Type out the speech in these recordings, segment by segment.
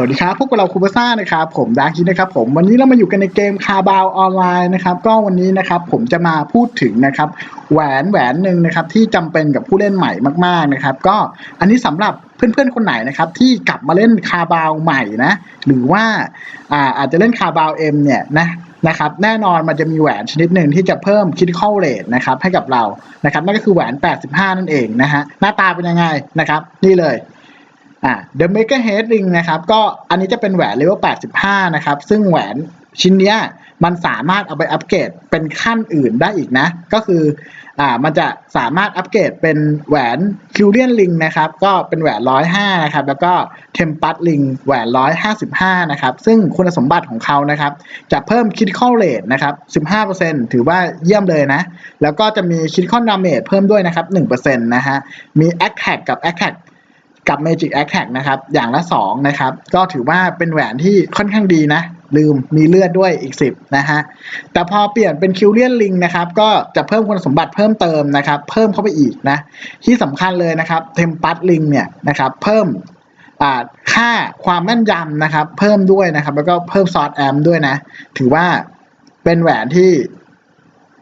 สวัสดีครับ พวกเราคูเบซ่านะครับ ผมดาร์คินะครับผม วันนี้เรามาอยู่กันในเกมคาบาวออนไลน์นะครับ ก็วันนี้นะครับผมจะมาพูดถึงนะครับแหวนแหวนหนึ่งนะครับที่จำเป็นกับผู้เล่นใหม่มากๆนะครับ ก็อันนี้สำหรับเพื่อนๆคนไหนนะครับที่กลับมาเล่นคาบาวใหม่นะ หรือว่าอ่าอาจจะเล่นคาบาวเอ็มเนี่ยนะนะครับแน่นอนมันจะมีแหวนชนิดหนึ่งที่จะเพิ่มคิดเข้าเรทนะครับให้กับเรานะครับนั่นก็คือแหวน 85 นั่นเองนะฮะหน้าตาเป็นยังไงนะครับ นี่เลย อ่า The Mega Head Ring นะครับก็อันนี้จะเป็นแหวนเลเวล85 นะครับ ซึ่งแหวนชิ้นเนี้ยมันสามารถเอาไปอัปเกรดเป็นขั้นอื่นได้อีกนะ ก็คืออ่ามันจะสามารถอัปเกรดเป็นแหวน c u r i a n Ring นะครับ ก็เป็นแหวน105นะครับ แล้วก็ Tempest Ring แหวน155นะครับ ซึ่งคุณสมบัติของเขานะครับ จะเพิ่ม Critical Rate นะครับ15%ถือว่าเยี่ยมเลยนะ แล้วก็จะมี Critical Damage เพิ่มด้วยนะครับ1%นะฮะมี Attack กับ Attack กั กับ Magic Attack นะครับ อย่างละ2นะครับ ก็ถือว่าเป็นแหวนที่ค่อนข้างดีนะ ลืมมีเลือดด้วยอีก 10 นะฮะ แต่พอเปลี่ยนเป็นคิวเลียนลิงนะครับ ก็จะเพิ่มคุณสมบัติเพิ่มเติมนะครับ เพิ่มเข้าไปอีกนะ ที่สำคัญเลยนะครับเทมปัสลิงเนี่ยนะครับ เพิ่มค่าความแม่นยำนะครับ เพิ่มด้วยนะครับ แล้วก็เพิ่มซอสแอมด้วยนะ ถือว่าเป็นแหวนที่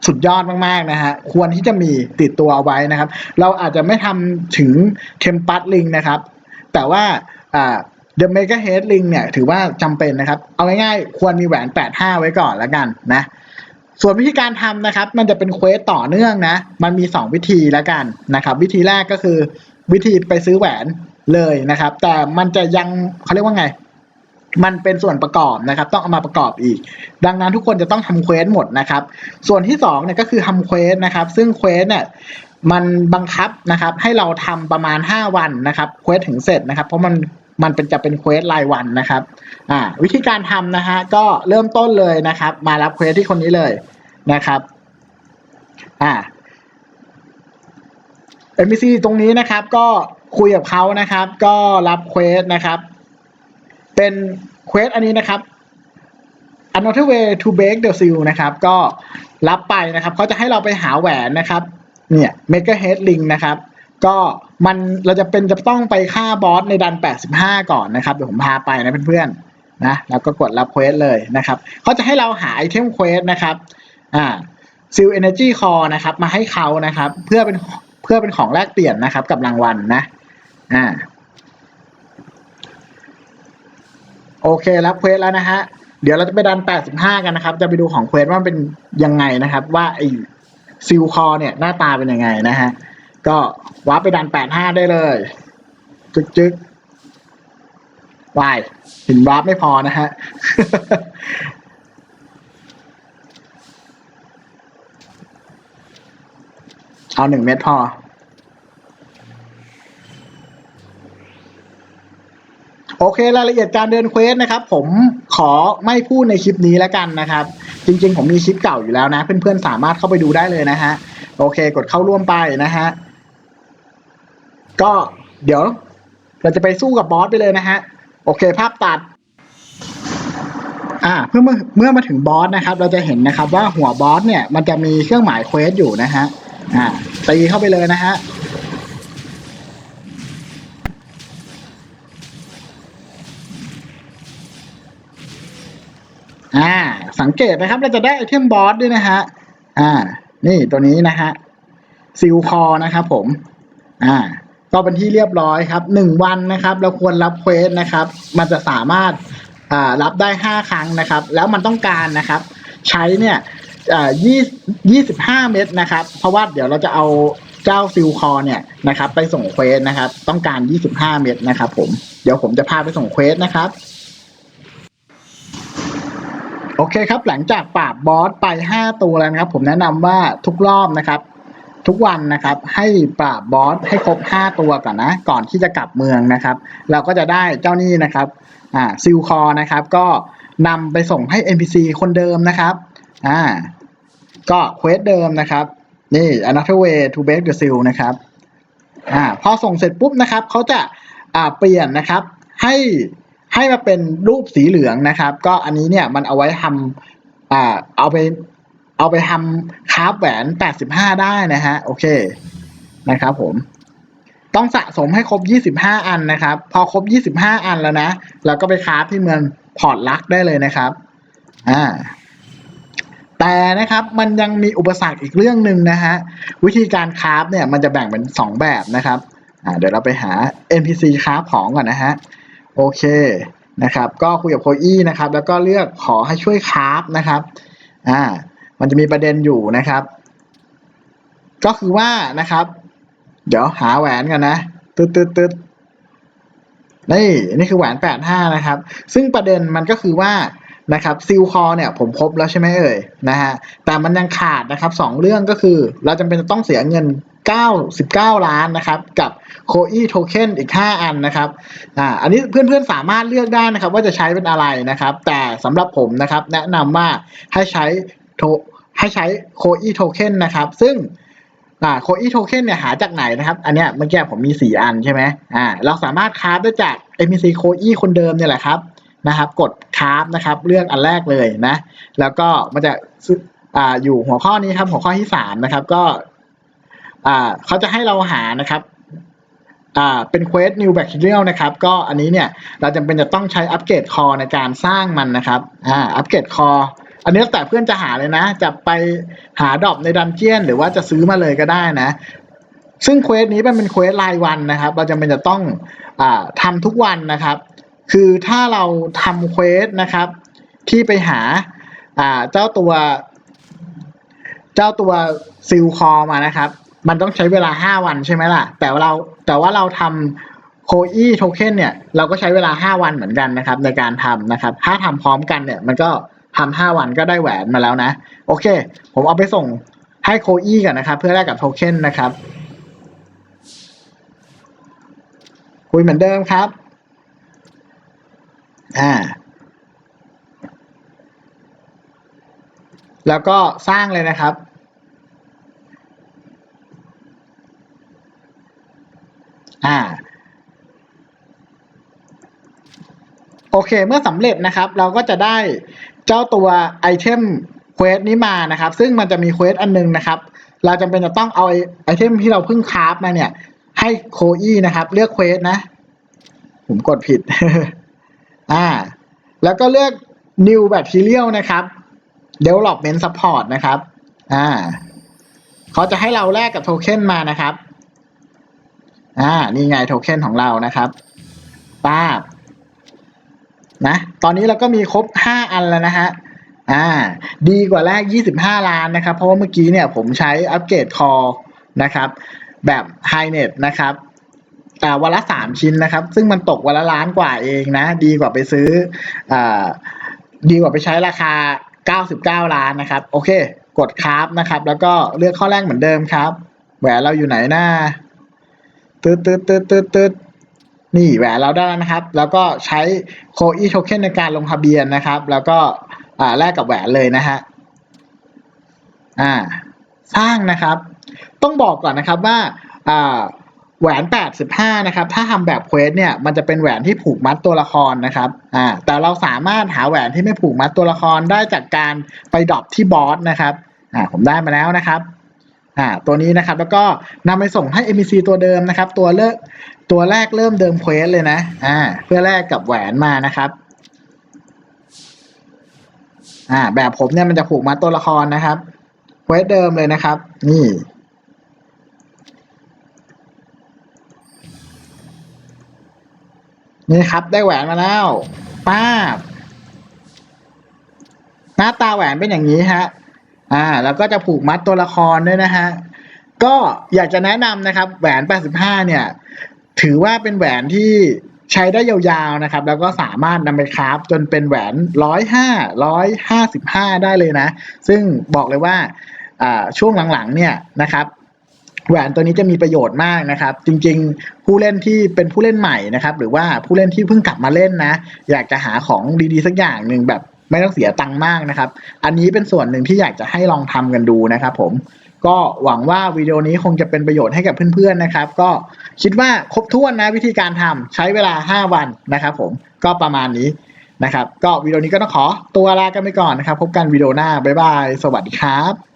สุดยอดมากๆนะฮะควรที่จะมีติดตัวเอาไว้นะครับ เราอาจจะไม่ทำถึงเทมปัสลิงนะครับ แต่ว่าอ่า The Mega Head Ring เนี่ยถือว่าจำเป็นนะครับ เอาง่ายๆควรมีแหวน 85 ไว้ก่อนแล้วกันนะ ส่วนวิธีการทำนะครับ มันจะเป็นเควสต่อเนื่องนะ มันมี 2 วิธีแล้วกันนะครับ วิธีแรกก็คือวิธีไปซื้อแหวนเลยนะครับ แต่มันจะยังเขาเรียกว่าไง มันเป็นส่วนประกอบนะครับ ต้องเอามาประกอบอีก ดังนั้นทุกคนจะต้องทำเควสหมดนะครับ ส่วนที่สองเนี่ยก็คือทำเควสนะครับ ซึ่งเควสเนี่ยมันบังคับนะครับ ให้เราทำประมาณ 5 วันนะครับเควสถึงเสร็จนะครับ เพราะมันมันเป็นจะเป็นเควสรายวันนะครับอ่าวิธีการทำนะฮะก็เริ่มต้นเลยนะครับ มารับเควสที่คนนี้เลยนะครับอ่า NPC ตรงนี้นะครับ ก็คุยกับเขานะครับ ก็รับเควสนะครับ เป็นเควสอันนี้นะครับ Another way to break the seal นะครับ ก็รับไปนะครับเขาจะให้เราไปหาแหวนนะครับ เนี่ย Mega Head Ring นะครับ ก็มันเราจะเป็นจะต้องไปฆ่าบอสในดัน 85 ก่อนนะครับ เดี๋ยวผมพาไปนะเพื่อนๆนะแล้วก็กดรับเควสเลยนะครับเขาจะให้เราหาไอเทมเควสนะครับอ่า Seal Energy Core นะครับ มาให้เขานะครับ เพื่อเป็นเพื่อเป็นของแลกเปลี่ยนนะครับ กับรางวัลนะอ่า โอเครับเควสแล้วนะฮะ เดี๋ยวเราจะไปดัน 85 กันนะครับ จะไปดูของเควสว่าเป็นยังไงนะครับ ว่าไอซิลคอเนี่ยหน้าตาเป็นยังไงนะฮะ ก็วาร์ปไปดัน 85 ได้เลย จึกจึกวายเห็นวาร์ปไม่พอนะฮะ เอาหนึ่งเม็ดพอ โอเครายละเอียดการเดินเควสนะครับ ผมขอไม่พูดในคลิปนี้แล้วกันนะครับ จริง ๆ ผมมีคลิปเก่าอยู่แล้วนะ เพื่อนๆสามารถเข้าไปดูได้เลยนะฮะโอเค กดเข้าร่วมไปนะฮะก็เดี๋ยว เราจะไปสู้กับบอสไปเลยนะฮะโอเค ภาพตัด อ่าเมื่อเมื่อมาถึงบอสนะครับ เราจะเห็นนะครับว่าหัวบอสเนี่ยมันจะมีเครื่องหมายเควสอยู่นะฮะอ่าตีเข้าไปเลยนะฮะ อ่า สังเกตนะครับ เราจะได้ไอเทมบอสด้วยนะฮะ อ่า นี่ตัวนี้นะฮะซิลคอนะครับผม อ่า ก็เป็นที่เรียบร้อยครับหนึ่งวันนะครับ เราควรรับเควสนะครับ มันจะสามารถ อ่า รับได้ห้าครั้งนะครับ แล้วมันต้องการนะครับ ใช้เนี่ยอ่ายี่ยี่สิบห้าเม็ดนะครับ เพราะว่าเดี๋ยวเราจะเอาเจ้าซิลคอเนี่ยนะครับ ไปส่งเควสนะครับ ต้องการยี่สิบห้าเม็ดนะครับ ผม เดี๋ยวผมจะพาไปส่งเควสนะครับ โอเคครับ หลังจากปราบบอสไป 5 ตัวแล้วนะครับ ผมแนะนำว่าทุกรอบนะครับ ทุกวันนะครับ ให้ปราบบอสให้ครบ 5 ตัวก่อนนะ ก่อนที่จะกลับเมืองนะครับ เราก็จะได้เจ้านี่นะครับอ่าซิลคอนะครับ ก็นำไปส่งให้ NPC คนเดิมนะครับอ่าก็เควสเดิมนะครับ นี่ another way to break the seal นะครับอ่าพอส่งเสร็จปุ๊บนะครับเขาจะอ่าเปลี่ยนนะครับให้ ให้มาเป็นรูปสีเหลืองนะครับ ก็อันนี้เนี่ยมันเอาไว้ทำอ่าเอาไปเอาไปทำคราฟแหวน 85 ได้นะฮะโอเคนะครับผม ต้องสะสมให้ครบ 25 อันนะครับ พอครบ 25 อันแล้วนะเราก็ไปคราฟที่เมืองพอร์ตลักได้เลยนะครับอ่าแต่นะครับมันยังมีอุปสรรคอีกเรื่องหนึ่งนะฮะวิธีการคราฟเนี่ยมันจะแบ่งเป็น 2 แบบนะครับอ่าเดี๋ยวเราไปหา NPC คราฟของก่อนนะฮะ โอเคนะครับ ก็คุยกับโคอี้นะครับ แล้วก็เลือกขอให้ช่วยคราฟนะครับ อ่า มันจะมีประเด็นอยู่นะครับ ก็คือว่านะครับ เดี๋ยวหาแหวนกันนะ ตึ๊ดตึ๊ดตึ๊ดนี่นี่คือแหวนแปดห้านะครับ ซึ่งประเด็นมันก็คือว่า นะครับซิลคอเนี่ยผมครบแล้วใช่ไหมเอ่ยนะฮะแต่มันยังขาดนะครับสองเรื่องก็คือ เราจำเป็นจะต้องเสียเงิน 99 ล้านนะครับกับโคอีโทเค็นอีก 5 อันนะครับอ่าอันนี้เพื่อนๆสามารถเลือกได้นะครับว่าจะใช้เป็นอะไรนะครับ แต่สำหรับผมนะครับแนะนำว่าให้ใช้โทให้ใช้โคอีโทเค็นนะครับซึ่งอ่าโคอีโทเค็นเนี่ยหาจากไหนนะครับ อันเนี้ยเมื่อกี้ผมมีสี่อันใช่ไหมอ่าเราสามารถคราฟได้จาก NPC โคอีคนเดิมเนี่ยแหละครับนะครับ กด คราฟนะครับเลือกอันแรกเลยนะ แล้วก็มันจะอ่าอยู่หัวข้อนี้ครับหัวข้อที่สามนะครับก็อ่าเขาจะให้เราหานะครับอ่าเป็น Quest New Bacterial นะครับ ก็อันนี้เนี่ยเราจำเป็นจะต้องใช้อัปเกรดคอในการสร้างมันนะครับอ่าอัปเกรดคออันนี้แต่เพื่อนจะหาเลยนะ จะไปหาดรอปในดันเจียน หรือว่าจะซื้อมาเลยก็ได้นะ ซึ่งเควสนี้มันเป็นเควสรายวันนะครับ เราจำเป็นจะต้องอ่าทำทุกวันนะครับ คือถ้าเราทำเควสนะครับ ที่ไปหาอ่าเจ้าตัว เจ้าตัวซิลคอมานะครับ มันต้องใช้เวลาห้าวันใช่ไหมล่ะ แต่ว่าเราแต่ว่าเราทำโคอีโทเค็นเนี่ย เราก็ใช้เวลาห้าวันเหมือนกันนะครับ ในการทำนะครับ ถ้าทำพร้อมกันเนี่ย มันก็ทำห้าวันก็ได้แหวนมาแล้วนะ โอเค ผมเอาไปส่งให้โคอีกันนะครับ เพื่อแลกกับโทเค็นนะครับ คุยเหมือนเดิมครับ อ่า แล้วก็สร้างเลยนะครับ อ่า โอเค เมื่อสำเร็จนะครับ เราก็จะได้เจ้าตัวไอเทมเควสนี้มานะครับ ซึ่งมันจะมีเควสอันนึงนะครับ เราจำเป็นจะต้องเอาไอไอเทมที่เราเพิ่งคราฟมาเนี่ย ให้โคอี้นะครับ เลือกเควสนะ ผมกดผิด อ่า แล้วก็เลือก new material นะครับ development support นะครับ อ่าเขาจะให้เราแลกกับโทเค็นมานะครับ อ่า นี่ไงโทเค็นของเรานะครับป้าบนะ ตอนนี้เราก็มีครบ 5 อันแล้วนะฮะ อ่า ดีกว่าแรก 25 ล้านนะครับ เพราะว่าเมื่อกี้เนี่ยผมใช้อัปเกรดคอนะครับ แบบ High Net นะครับ อ่าวันละสามชิ้นนะครับ ซึ่งมันตกวันละล้านกว่าเองนะ ดีกว่าไปซื้ออ่าดีกว่าไปใช้ราคา99ล้านนะครับ โอเค กดคราฟนะครับ แล้วก็เลือกข้อแรกเหมือนเดิมครับ แหวนเราอยู่ไหนหน้าตืดตืดตืดตืดตืดนี่แหวนเราได้แล้วนะครับ แล้วก็ใช้โคอีโทเค็นในการลงทะเบียนนะครับ แล้วก็อ่าแลกกับแหวนเลยนะฮะอ่า สร้างนะครับ ต้องบอกก่อนนะครับว่าอ่า แหวน 85 นะครับ ถ้าทำแบบเควสเนี่ย มันจะเป็นแหวนที่ผูกมัดตัวละครนะครับ อ่า แต่เราสามารถหาแหวนที่ไม่ผูกมัดตัวละครได้จากการไปดรอปที่บอสนะครับ อ่า ผมได้มาแล้วนะครับ อ่า ตัวนี้นะครับ แล้วก็นำไปส่งให้ NPC ตัวเดิมนะครับ ตัวเลิกตัวแรกเริ่มเดิมเควสเลยนะ อ่า เพื่อแลกกับแหวนมานะครับ อ่า แบบผมเนี่ยมันจะผูกมัดตัวละครนะครับ เควสเดิมเลยนะครับ นี่ นี่ครับ ได้แหวนมาแล้วป้าบหน้าตาแหวนเป็นอย่างนี้ฮะ อ่า แล้วก็จะผูกมัดตัวละครด้วยนะฮะ ก็อยากจะแนะนำนะครับ แหวน 85 เนี่ย ถือว่าเป็นแหวนที่ใช้ได้ยาวๆนะครับ แล้วก็สามารถนำไปคราฟจนเป็นแหวน105 155ได้เลยนะ ซึ่งบอกเลยว่าอ่าช่วงหลังๆเนี่ยนะครับ แหวนตัวนี้จะมีประโยชน์มากนะครับ จริงๆ ผู้เล่นที่เป็นผู้เล่นใหม่นะครับ หรือว่าผู้เล่นที่เพิ่งกลับมาเล่นนะ อยากจะหาของดีๆ สักอย่างหนึ่งแบบไม่ต้องเสียตังค์มากนะครับ อันนี้เป็นส่วนหนึ่งที่อยากจะให้ลองทำกันดูนะครับ ผม ก็หวังว่าวิดีโอนี้คงจะเป็นประโยชน์ให้กับเพื่อนๆนะครับ ก็คิดว่าครบถ้วนนะวิธีการทำใช้เวลา 5 วันนะครับ ผมก็ประมาณนี้นะครับ ก็วิดีโอนี้ก็ต้องขอตัวลากันไปก่อนนะครับ พบกันวิดีโอหน้าบ๊ายบายสวัสดีครับ